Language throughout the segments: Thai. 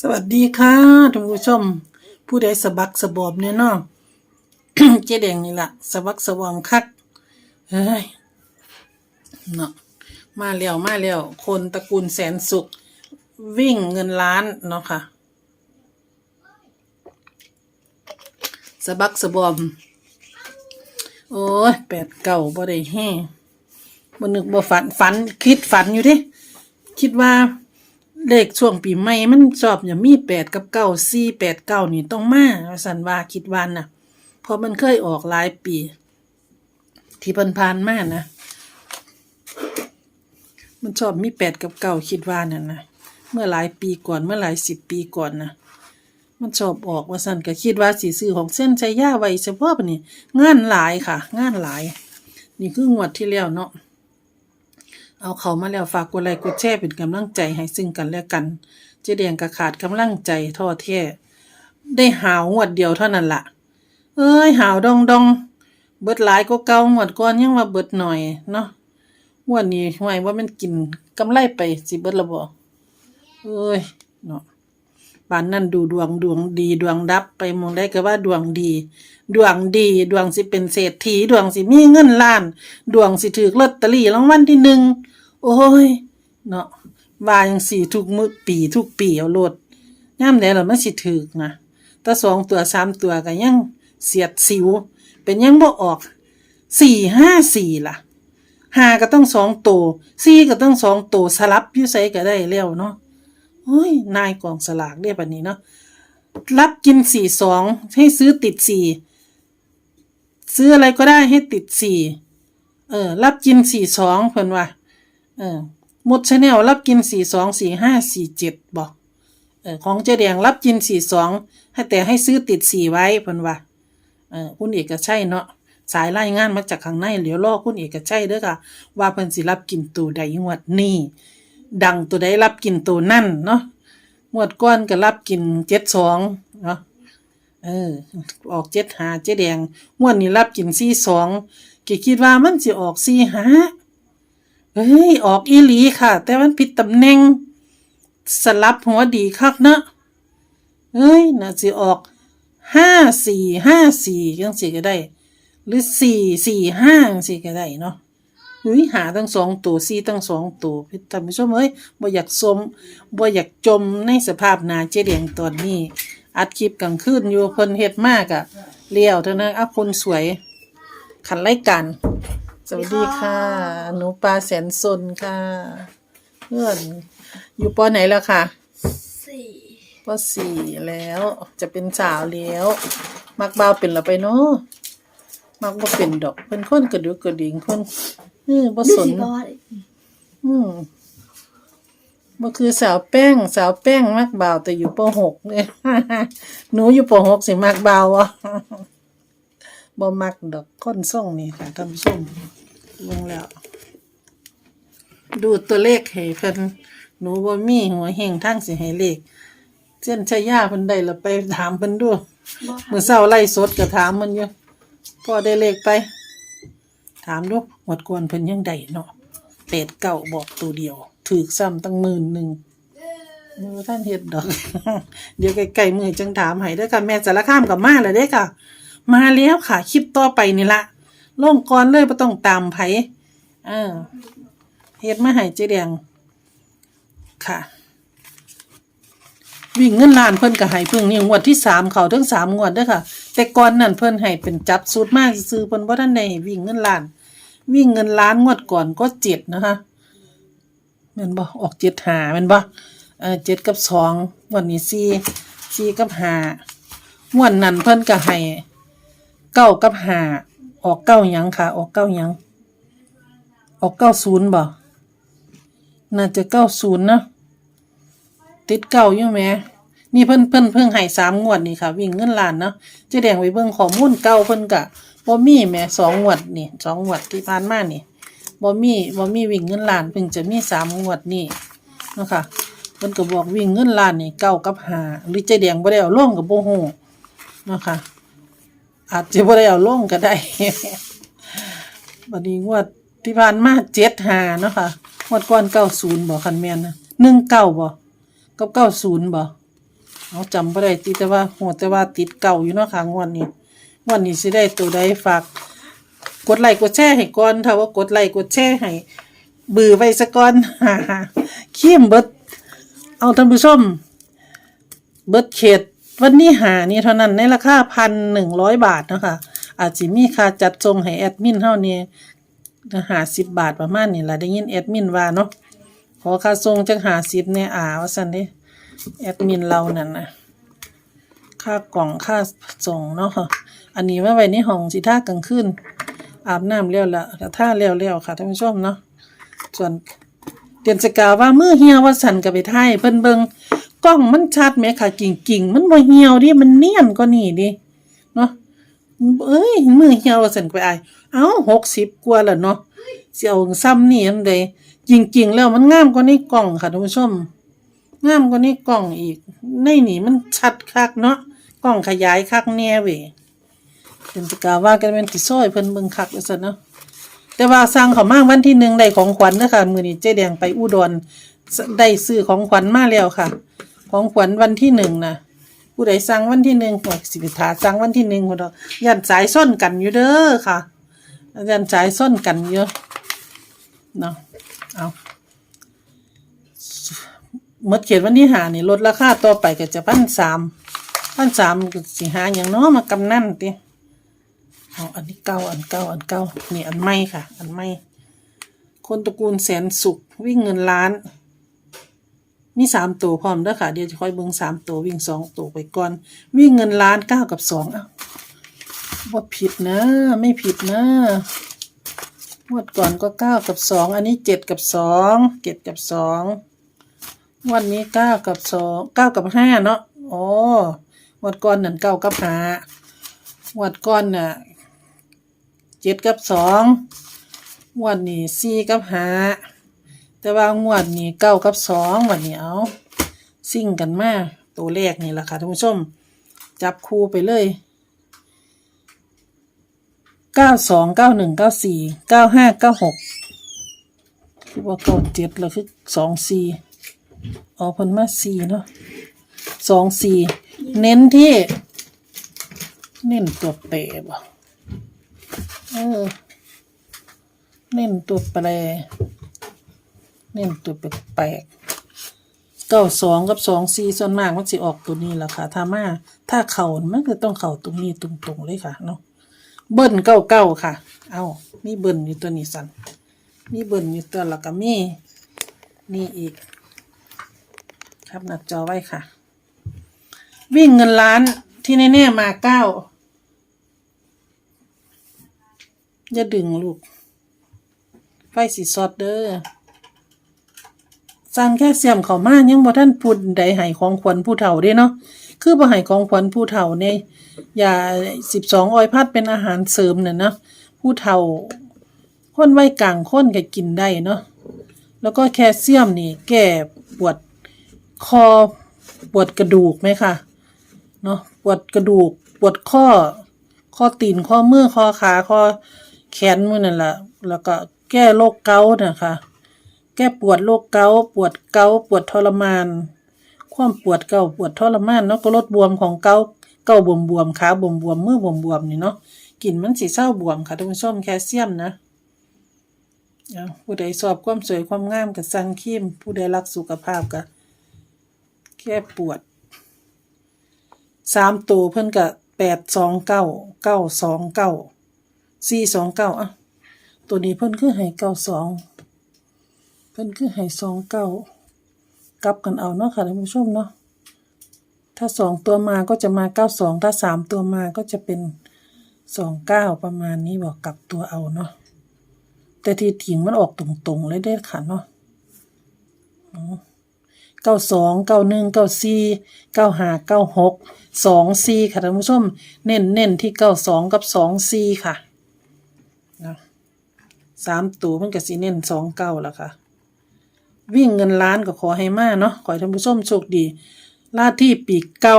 สวัสดีค่ะท่านผู้ชม ผู้ใดสะบักสะบอบเนี่ยเนาะเจ๊แดงนี่ละสะบักสะบอมคักเฮ้ยเนาะมาแล้วมาแล้วคนตระกูลแสนสุข วิ่งเงินล้านเนาะค่ะสะบักสะบอม โอ้ยแปดเก่าบ่ได้แฮ่บ่นึกบ่ฝันฝันคิดฝันอยู่เดิคิดว่า เลขช่วงปีใหม่มันชอบอย่ามีแปดกับเก้าสี่แปดเก้านี่ต้องมาว่าสันว่าคิดวันน่ะเพราะมันเคยออกหลายปี ที่พันพานๆมานะ มันชอบมีแปดกับเก้าคิดว่านั่นนะเมื่อหลายปีก่อนเมื่อหลายสิบปีก่อนนะมันชอบออกว่าสันก็คิดว่าสีซื้อของเส้นชัยยาไว้เฉพาะปะนี่งานหลายค่ะ งานหลาย นี่คืองวดที่แล้วเนาะ เอาเขามาแล้วฝากกดไลค์กดแชร์เป็นกำลังใจให้ซึ่งกันและกัน เจ๊แดงก็ขาดกำลังใจท้อแท้ได้หาวงวดเดียวเท่านั้นละ่ะ เอ้ยหาวดองดองเบิดหลายก็เก่างวดก่อนยังว่าเบิดหน่อยเนาะงวดนี้ห่วยว่ามันกินกำไรไปสิเบิดละบ่เอ้ยเนาะ ปานนั้นดูดวงดวงดีดวงดับไปมองได้ก็ว่าดวงดี ดวงดีดวงสิเป็นเศรษฐีดวงสิมีเงินล้าน ดวงสิถือลอตเตอรี่รางวัลที่หนึ่งโอ้ยเนาะว่าจังสี่ทุกมือปีทุกปีเอาโลดย่ามใดล่ะมันสิถึกนะต่สองตัวสามตัวก็ยังเสียดสิว เป็นยังบ่ออกสี่ห้าสี่ล่ะห้าก็ต้องสองโตสี่ก็ต้องสองโตสลับยู่ไสก็ได้แล้วเนาะ โอ้ยนายกองสลากเรียกแบบนี้เนาะรับกินสี่สองให้ซื้อติดสี่ซื้ออะไรก็ได้ให้ติดสี่เออ รับกินสี่สองเพิ่นว่าเออหมดชาแนลรับกินสี่สองสี่ห้าสี่เจ็ดบอกเออของเจ๊แดงรับกินสี่สองให้แต่ให้ซื้อติดสี่ไว้เพิ่นว่าเออคุณเอกชัยเนาะสายรายงานมาจากข้างในเดี๋ยวรอคุณเอกชัยเด้อค่ะ ว่าเพิ่นสิรับกินตัวใดงวดนี้ ดังตัวใดรับกินตัวนั่นเนาะงวดก้อนก็รับกินเจ็ดสองเนาะเออ ออกเจ็ดหาเจ๊แดงงวดนี้รับกินสี่สองก็คิดว่ามันสิออกสี่หาเฮ้ย ออกอีหลีค่ะ แต่มันผิดตำแหน่ง สลับหัวดีคักเนอะเฮ้ยน่าจะออกห้าสี่ห้าสี่ยังสี่ก็ได้ หรือสี่สี่ห้าสี่ก็ได้เนาะ เฮ้ยหาตั้งสองตัวสี่ตั้งสองตัวพี่ท่านผู้ชมเอ้ยบ่อยากสมบ่อยากจมในสภาพหนาเจเดียงตอนนี้ อัดคลิปกลางคืนอยู่เพิ่นเฮ็ดมากอะเลี้ยวเท่านั้นอะคนสวยขันไล่กัน สวัสดีค่ะ หนูปลาแสนสนค่ะ เพื่อน อยู่ปอไหนแล้วค่ะสี่ปอสี่แล้วจะเป็นสาวแล้ว มักเบาเป็นละไปเนาะมักบ่เป็นดอกเป็นคนกระดูกกระดิ่งคน เออบ่สนสิบอสอืมบ่คือสาวแป้ง สาวแป้งมักเบาแต่อยู่ปหกเนี่ย หนูอยู่ปหกสิมักเบาวะบ่มักดอกคนส่งนี่ค่ะท่านผู้ชมลงแล้ว ดูตัวเลขให้เพิ่นหนูบ่มีหัวเฮงทั้งสิให้เลขเส้นชายาเพิ่นได้ละไปถามเพิ่นดูบอสมื้อเช้าไล่สดก็ถามมันอยู่พอได้เลขไป ถามดูหมดกวนเพิ่นยังได้เนาะเป็ดเก่าบอกตัวเดียวถูกซ้ำตั้งหมื่นหนึ่งมือท่านเฮ็ดดอก เดี๋ยวใกล้ๆมือจังถามให้เด้ค่ะ แม่สารคามกับมาแล้วเด้ค่ะ มาแล้วค่ะ คลิปต่อไปนี่ละล่งก่อนเลยบ่ต้องตามไผเออเฮ็ดมาให้เจ๊แดงค่ะ วิ่งเงินล้านเพิ่นก็ให้เพิ่งนี่งวดที่สามเขาทั้งสามงวดเด้อค่ะ แต่ก่อนนั้นเพิ่นให้เป็นจับสูตรมากซื้อเพิ่นบ่าทันให้วิ่งเงินล้าน วิ่งเงินล้านงวดก่อนก็เจ็ดนะคะแม่นบ่ออกเจ็ดหาแม่นบ่เออเจ็ดกับสองงวันนี้สี่สี่กับหางวดนั้นเพิ่นก็ให้เก้ากับหาออกเก้าหยังค่ะ ออกเก้าหยังออกเก้าศูนย์บ่น่าจะเก้าศูนย์นะติดเก่าอยู่แหม นี่เพิ่นเพิ่นเพิ่งให้สามงวดนี่ค่ะ วิ่งเงินล้านเนาะเจะแดงไปเบิ่งข้อมูลเก่าเพิ่นกะบ่มีแหมสองงวดนี่สองงวดที่ผ่านมานี่บ่มีบ่มีวิ่งเงินล้านเพิ่งจะมีสามงวดนี่เนาะค่ะเพิ่นก็บอกวิ่งเงินล้านนี่เก้ากับห้าหรือเจ๊แดงบ่ได้เอาลงก็บ่ฮู้เนาะค่ะอาจจะบ่ได้เอาลงก็ได้บัดนี้งวดที่ผ่านมาเจ็ดหาเนาะค่ะงวดก่อนเก้าศูนย์บ่คันแม่นนะหนึ่งเก้าบ่กับเก้าศูนย์บ่ เอาจำบ่ได้ติแต่ว่าหัวแต่ว่าติดเก่าอยู่เนาะค่ะงวดนี้งวดนี้สิได้ตัวใดฝาก กดไลค์กดแชร์ให้ก่อนถ้าว่ากดไลค์กดแชร์ให้บือไว้ซะก่อนขี้มเบิดเอาท่านผู้ชม เบิดเขตวันนี้หานี่เท่านั้นในราคาพันหนึ่งร้อยบาทนะคะ อาจสิมีค่าจัดส่งให้แอดมินเท่านี้หาสิบบาทประมาณนี้ละได้ยินแอดมินว่าเนาะขอค่าส่งจักหาสิบเนี่ยอ่าวสันเด้ แอดมินเรานั่นนะค่ากล่องค่าส่งเนาะค่ะอันนี้มาไว้ในห้องสิท่ากลางคืนอาบน้ำแล้วละแล้วท่าแล้วแล้วค่ะท่านผู้ชมเนาะส่วนเดือนสกาว่ามือเหี่ยวว่าสันกับไปไทยเพิ่นเบิงกล้องมันชัดไหมค่ะกิ่งๆมันบ่เหี่ยวดิมันเนียนก็นี่ดิเนาะเอ้ยมือเหี่ยวว่าสันไปอเอ้าหกสิบกว่าแล้วเนาะสิเอาซ้ำนี่อันใดจริงๆแล้วมันงามกว่าในกล้องค่ะท่านผู้ชม งามกว่าในกล้องอีก ในนี่มันชัดคักเนาะกล้องขยายคักแน่เว้ยเดือนสกาวว่ากันเป็นติซอยเพิ่นเบิ่งคักว่าซั่นเนาะแต่ว่าสั่งเขามากวันที่หนึ่งได้ของขวัญนะคะมือนี้เจ๊แดงไปอุดรได้ซื้อของขวัญมาแล้วค่ะ ของขวัญวันที่หนึ่งนะผู้ใดสั่งวันที่หนึ่งก็สิบถาสั่งวันที่หนึ่งคนเดียวยันสายส้นกันอยู่เด้อค่ะยันสายส้นกันเยอะเนาะเอา เมื่อเขียนวันที่หานี่ลดราคาต่อไปก็จะพันสามพันสามก็สิหาอย่างเน้อมากำนั่นติเอาอันนี้เก้าอันเก้าอันเก้านี่อันไม่ค่ะ อันไม่ คนตระกูลแสนสุขวิ่งเงินล้าน มีสามตัวพร้อมด้อค่ะ เดี๋ยวจะค่อยเบิ่งสามตัววิ่งสองตัวไปก่อน วิ่งเงินล้านเก้ากับสองอะว่าผิดนะ ไม่ผิดนะงวดก่อนก็เก้ากับสองอันนี้เจ็ดกับสองเจ็ดกับสอง วันนี้เก้ากับสองเก้ากับห้าเนาะอ๋องวดก่อนนั่นเก้ากับห้างวดก่อนน่ะเจ็ดกับสองวดนี้สี่กับห้าแต่ว่างวดนี้เก้ากับสองวันนี้เอาซิ่งกันมาตัวเลขนี่แหละค่ะท่านผู้ชม จับคู่ไปเลยเก้าสองเก้าหนึ่งเก้าสี่เก้าห้าเก้าหกคือว่าเก้าเจ็ดแล้วคือสองสี่ เอาเพันมาสี่เนาะสองสี่เน้นที่ เน้นตัวเปรบ่เออ เน้นตัวแปรเน้นตัวแปลกเก้าสองกับสองสี่ส่วนมากมันสิออกตัวนี้แหละค่ะ ถ้ามาถ้าเข่ามันก็ต้องเข่าตรงนี้ตรงๆเลยค่ะเนาะเบิ้ลเก้าเก้าค่ะ เอามีเบิ้ลอยู่ตัวนี้สันมีเบิ้ลอยู่ตัวแล้วก็มีนี่อีก ครับหนักจอไว้ค่ะ วิ่งเงินล้านที่แน่ๆมาเก้าอย่าดึงลูก ไฟสีสอดเด้อสั่งแค่เสียมเขามายังบ่ท่านพูดใดให้ของขวัญผู้เฒ่าเด้เนาะคือบ่ให้ของขวัญผู้เฒ่าเนี่ยยาสิบสองออยพัดเป็นอาหารเสริมน่ะเนาะผู้เฒ่าคนไวัยกลางคนก็กินได้เนาะแล้วก็แคลเซียมนี่แก้ปวด คอปวดกระดูกไหมคะเนาะปวดกระดูก ปวดข้อ ข้อตีนข้อมือข้อขาข้อแขนมือนั่นแหละแล้วก็แก้โรคเกาต์นะคะ แก้ปวดโรคเกาต์ปวดเกาต์ปวดทรมาน ความปวดเกาปวดทรมานเนาะก็ลดบวมของเกาต์เกาบวมบวมขาบวมบวมมือบวมบวมนี่เนาะกลิ่นมันสีเศร้าบวมค่ะท่านผู้ชมแคลเซียมนะผู้ใดสอบความสวยความงามกับซังครีมผู้ใดรักสุขภาพกับ แก้ปวดสามตัวเพิ่นก็แปดสองเก้าเก้าสองเก้าสี่สองเก้าอะตัวนี้เพิ่นคือให้เก้าสองเพิ่นคือให้สองเก้ากลับกันเอาเนาะค่ะท่านผู้ชมเนาะถ้าสองตัวมาก็จะมาเก้าสองถ้าสามตัวมาก็จะเป็นสองเก้าประมาณนี้บอกกลับตัวเอาเนาะแต่ทีถิงมันออกตรงๆเลยได้ค่ะเนาะ เก้าสองเก้าหนึ่งเก้าสี่เก้าห้าเก้าหกสองสี่ค่ะท่านผู้ชม เน้นเน้นที่เก้าสองกับสองสี่ค่ะนะสามตัวมันก็สิเน้นสองเก้าแล้วค่ะ วิ่งเงินล้านก็ขอให้มาเนาะขอให้ท่านผู้ชมโชคดีลาที่ปีกเก่า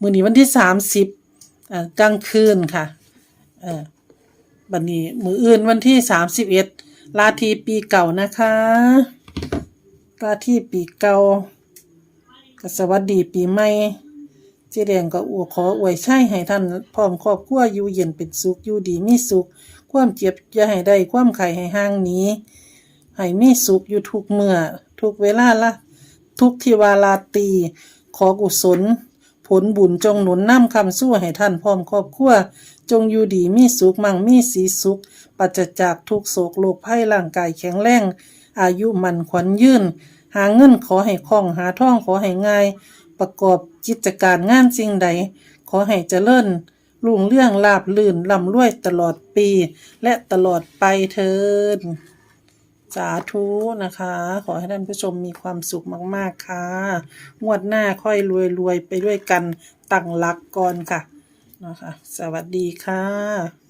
มือนี้วันที่สามสิบกลางคืนค่ะเออบัดนี้มืออื่นวันที่สามสิบเอ็ดลาทีปีเก่านะคะ กาที่ปีกเก่าก็สวัสดีปีใหม่เจแดงก็อวขออวยชัยให้ท่านพร้อมครอบครัวอยู่เย็นเป็นสุขอยู่ดีมีสุข ความเจ็บอย่าให้ได้ความไข้ให้ห่างหนีให้มีสุขอยู่ทุกเมื่อทุกเวลาละทุกทิวาลาตี ขอกุศล ผลบุญจงหนุนนำคำสู้ให้ท่านพร้อมครอบครัวจงอยู่ดีมีสุขมั่งมีสีสุข ปัจจจากทุกโศกโรคภัยร่างกายแข็งแรง อายุมันขวัญยืน หาเงินขอให้คล่องหาท่องขอให้ง่าย ประกอบกิจการงานสิ่งใด ขอให้เจริญรุ่งเรื่องลาบลื่นร่ำรวยตลอดปี และตลอดไปเทินสาธุนะคะ ขอให้ท่านผู้ชมมีความสุขมาก ๆ ค่ะ งวดหน้าค่อยรวย ๆ ไปด้วยกันตั้งหลักก่อนค่ะนะคะ สวัสดีค่ะ